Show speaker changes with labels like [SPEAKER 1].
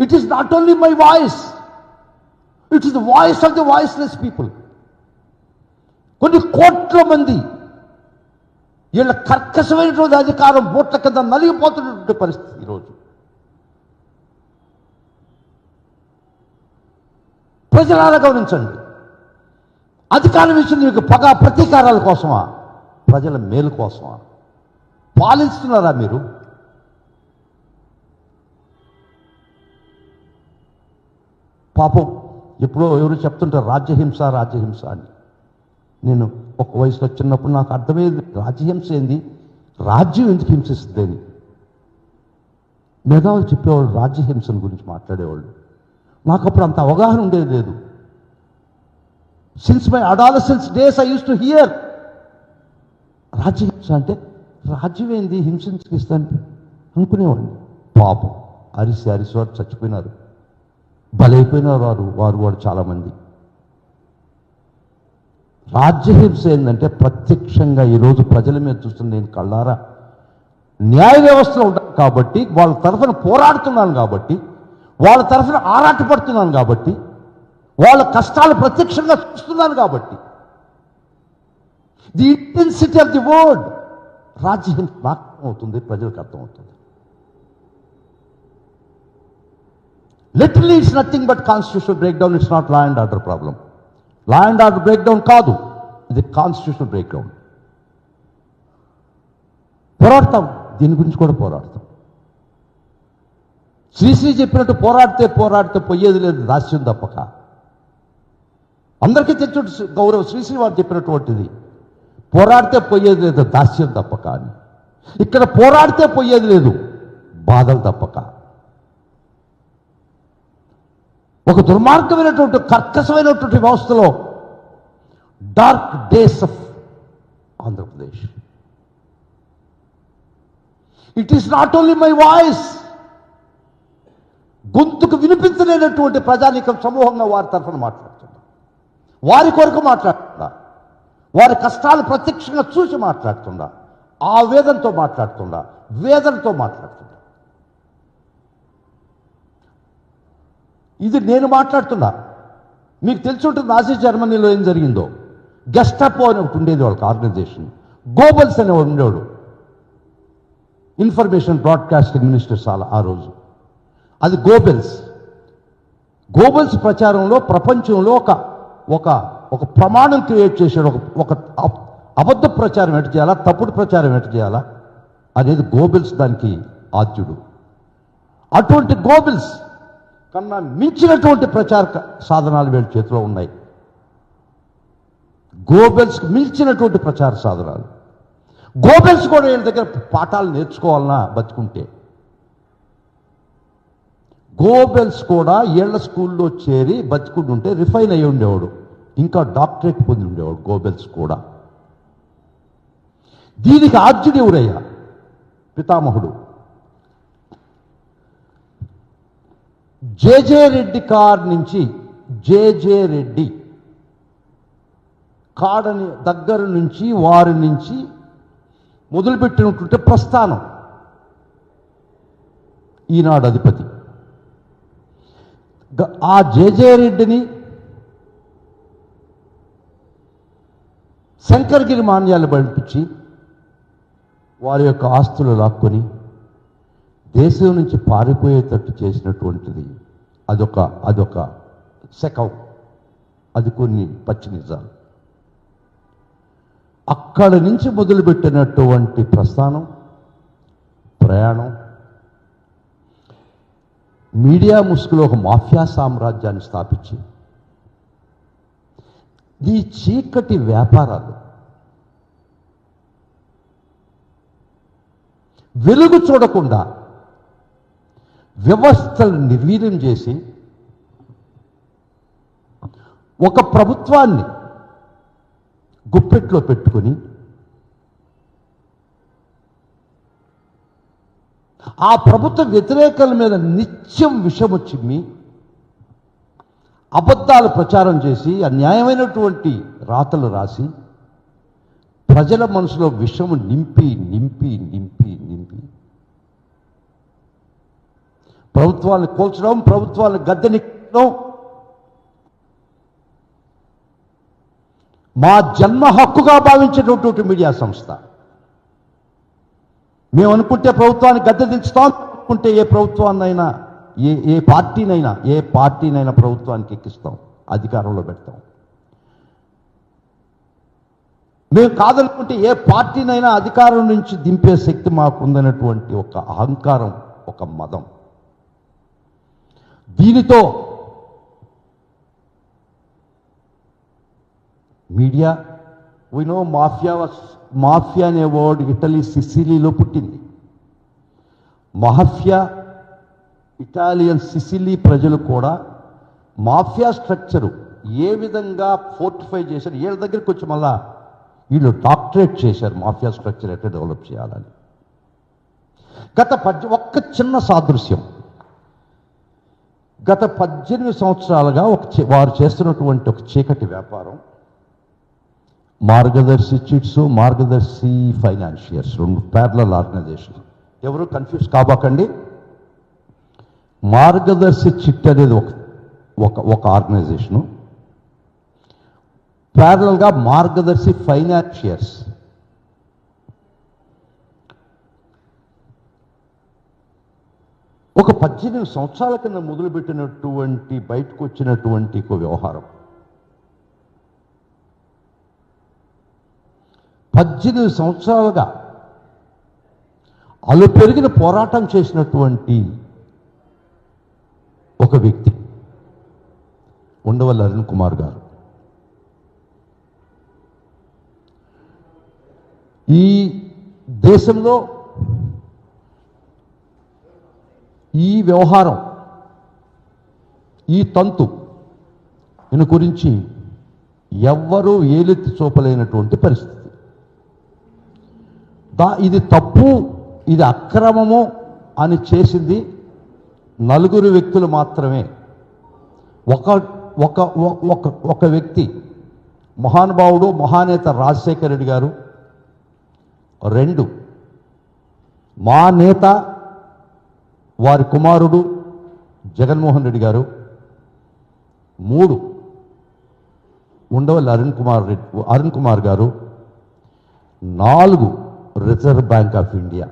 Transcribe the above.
[SPEAKER 1] It is not only my voice it is the voice of the voiceless people కొన్ని కోట్ల మంది వీళ్ళ కర్కశమైనటువంటి అధికారం బోట్ల కింద నలిగిపోతున్నటువంటి పరిస్థితి ఈరోజు. ప్రజలారా గమనించండి. అధికారం ఇచ్చింది మీకు పగ ప్రతీకారాల కోసమా? ప్రజల మేలు కోసమా? పాలిస్తున్నారా మీరు? పాపం. ఎప్పుడో ఎవరు చెప్తుంటారు రాజ్యహింస రాజ్యహింస అని. నేను ఒక వయసులో చిన్నప్పుడు నాకు అర్థమయ్యేది రాజ్యహింస ఏంది? రాజ్యం ఎందుకు హింసిస్తుంది అని. మేధావులు చెప్పేవాళ్ళు రాజ్యహింసను గురించి మాట్లాడేవాళ్ళు. నాకు అప్పుడు అంత అవగాహన ఉండేది లేదు. Since my adolescence days I use to hear రాజ్యహింస అంటే రాజ్యం ఏంది? హింసించకిస్తాను అనుకునేవాడిని. పాపం. అరిసి అరిసి వారు చచ్చిపోయినారు. బలైపోయినారు వారు వారు వాడు చాలామంది. రాజ్యహింస ఏంటంటే ప్రత్యక్షంగా ఈరోజు ప్రజల మీద చూస్తున్న నేను కళ్ళారా? న్యాయ వ్యవస్థలో ఉంటాను కాబట్టి వాళ్ళ తరఫున పోరాడుతున్నాను కాబట్టి వాళ్ళ తరఫున ఆరాటపడుతున్నాను కాబట్టి వాళ్ళ కష్టాలు ప్రత్యక్షంగా చూస్తున్నాను కాబట్టి. The intensity of the word రాజ్యహింస నాకు అర్థమవుతుంది ప్రజలకు అర్థమవుతుంది. Literally it's nothing but constitution break down it's not law and order problem law and order break down కాదు. ఇది కాన్స్టిట్యూషన్ బ్రేక్ డౌన్ పోరాడతాం. దీని గురించి కూడా పోరాడతాం. శ్రీశ్రీ చెప్పినట్టు పోరాడితే పోరాడితే పోయేది లేదు. దాస్యం తప్పక. అందరికీ తెచ్చు గౌరవ శ్రీశ్రీ వారు చెప్పినటువంటిది. పోరాడితే పోయేది లేదు. దాస్యం తప్పక అని. ఇక్కడ పోరాడితే పోయేది లేదు. బాధలు తప్పక. ఒక దుర్మార్గమైనటువంటి కర్కశమైనటువంటి వ్యవస్థలో dark days of Andhra Pradesh. It is not only my voice గొంతుకు వినిపించలేనటువంటి ప్రజానీకం సమూహంగా వారి తరఫున మాట్లాడుతున్నా. వారి కొరకు మాట్లాడుతున్నా. వారి కష్టాలు ప్రత్యక్షంగా చూసి మాట్లాడుతున్నా. ఆ వేదంతో మాట్లాడుతున్నా. వేదనతో మాట్లాడుతున్నా. ఇది నేను మాట్లాడుతున్నా. మీకు తెలుసుంటుంది ఉంటుంది నాజీ జర్మనీలో ఏం జరిగిందో. గెస్టపో అని ఒకటి ఉండేది వాళ్ళకి ఆర్గనైజేషన్. గోబల్స్ అనే ఉండేవాడు. ఇన్ఫర్మేషన్ బ్రాడ్కాస్టింగ్ మినిస్టర్ చాలా ఆ రోజు. అది గోబెల్స్ గోబెల్స్ ప్రచారంలో ప్రపంచంలో ఒక ఒక ఒక ప్రమాణం క్రియేట్ చేశాడు. ఒక ఒక అబద్ధ ప్రచారం ఎటు చేయాలా తప్పుడు ప్రచారం ఎటు చేయాలా అనేది గోబెల్స్ దానికి ఆద్యుడు. అటువంటి గోబెల్స్ కన్నా మించినటువంటి ప్రచార సాధనాలు వీళ్ళ చేతిలో ఉన్నాయి. గోబెల్స్కి మించినటువంటి ప్రచార సాధనాలు. గోబెల్స్ కూడా వీళ్ళ దగ్గర పాఠాలు నేర్చుకోవాలన్నా బతుకుంటే. గోబెల్స్ కూడా ఏళ్ళ స్కూల్లో చేరి బతుకుంటుంటే రిఫైన్ అయి ఉండేవాడు. ఇంకా డాక్టరేట్ పొంది ఉండేవాడు గోబెల్స్ కూడా. దీనికి ఆద్యుడు ఎవరయ్యా పితామహుడు. జేజే రెడ్డి కార్ నుంచి జేజే రెడ్డి కాడని దగ్గర నుంచి వారి నుంచి మొదలుపెట్టినటువంటి ప్రస్థానం ఈనాడు అధిపతి. ఆ జేజే రెడ్డిని శంకరగిరి మాన్యాలు పంపించి వారి యొక్క ఆస్తులు లాక్కొని దేశం నుంచి పారిపోయేటట్టు చేసినటువంటిది అదొక అదొక శకం అది కొన్ని పచ్చి నిజాలు. అక్కడ నుంచి మొదలుపెట్టినటువంటి ప్రస్థానం ప్రయాణం. మీడియా ముసుగులో ఒక మాఫియా సామ్రాజ్యాన్ని స్థాపించి ఈ చీకటి వ్యాపారాలు వెలుగు చూడకుండా వ్యవస్థలు నిర్వీర్యం చేసి ఒక ప్రభుత్వాన్ని గుప్పెట్లో పెట్టుకొని ఆ ప్రభుత్వ వ్యతిరేకల మీద నిత్యం విషము చిమ్మి అబద్ధాలు ప్రచారం చేసి అన్యాయమైనటువంటి రాతలు రాసి ప్రజల మనసులో విషము నింపి నింపి నింపి ప్రభుత్వాలను ప్రభుత్వాన్ని కూల్చడం ప్రభుత్వాన్ని గద్దెనెక్కడం. మా జన్మ హక్కుగా భావించేటటువంటి మీడియా సంస్థ. మేము అనుకుంటే ప్రభుత్వాన్ని గద్దె దించుతాం అనుకుంటే ఏ ప్రభుత్వాన్నైనా ఏ ఏ పార్టీనైనా ఏ పార్టీనైనా ప్రభుత్వానికి ఎక్కిస్తాం అధికారంలో పెడతాం. మేము కాదనుకుంటే ఏ పార్టీనైనా అధికారం నుంచి దింపే శక్తి మాకు ఉందన్నటువంటి ఒక అహంకారం ఒక మదం. దీనితో media we know mafia mafia అనే వర్డ్ ఇటలీ సిసిలీలో పుట్టింది. మాఫియా ఇటాలియన్ సిసిలీ ప్రజలు కూడా మాఫియా స్ట్రక్చరు ఏ విధంగా ఫోర్టిఫై చేశారు వీళ్ళ దగ్గరికి వచ్చి మళ్ళా వీళ్ళు డాక్టరేట్ చేశారు మాఫియా స్ట్రక్చర్ ఎట్లా డెవలప్ చేయాలని. గత పద్య ఒక్క చిన్న సాదృశ్యం. గత పద్దెనిమిది సంవత్సరాలుగా ఒక వారు చేస్తున్నటువంటి ఒక చీకటి వ్యాపారం మార్గదర్శి చిట్స్ మార్గదర్శి ఫైనాన్షియర్స్ రెండు ప్యారల ఆర్గనైజేషన్ ఎవరు కన్ఫ్యూజ్ కాబోకండి. మార్గదర్శి చిట్ అనేది ఒక ఒక ఒక ఆర్గనైజేషను ప్యారలల్గా మార్గదర్శి ఫైనాన్షియర్స్. ఒక పద్దెనిమిది సంవత్సరాల కింద మొదలుపెట్టినటువంటి బయటకు వచ్చినటువంటి ఒక వ్యవహారం. పద్దెనిమిది సంవత్సరాలుగా అలు పెరిగిన పోరాటం చేసినటువంటి ఒక వ్యక్తి ఉండవల్లి అరుణ్ కుమార్ గారు. ఈ దేశంలో ఈ వ్యవహారం ఈ తంతు ఈయన గురించి ఎవ్వరూ ఏలెత్తి చూపలేనటువంటి పరిస్థితి. దా ఇది తప్పు ఇది అక్రమము అని చేసింది నలుగురు వ్యక్తులు మాత్రమే. ఒక ఒక ఒక ఒక వ్యక్తి మహానుభావుడు మహానేత రాజశేఖర రెడ్డి గారు. రెండు మా నేత వారి కుమారుడు జగన్మోహన్ రెడ్డి గారు మూడు ఉండవల్లి అరుణ్ కుమార్ రెడ్డి అరుణ్ కుమార్ గారు నాలుగు రిజర్వ్ బ్యాంక్ ఆఫ్ ఇండియా.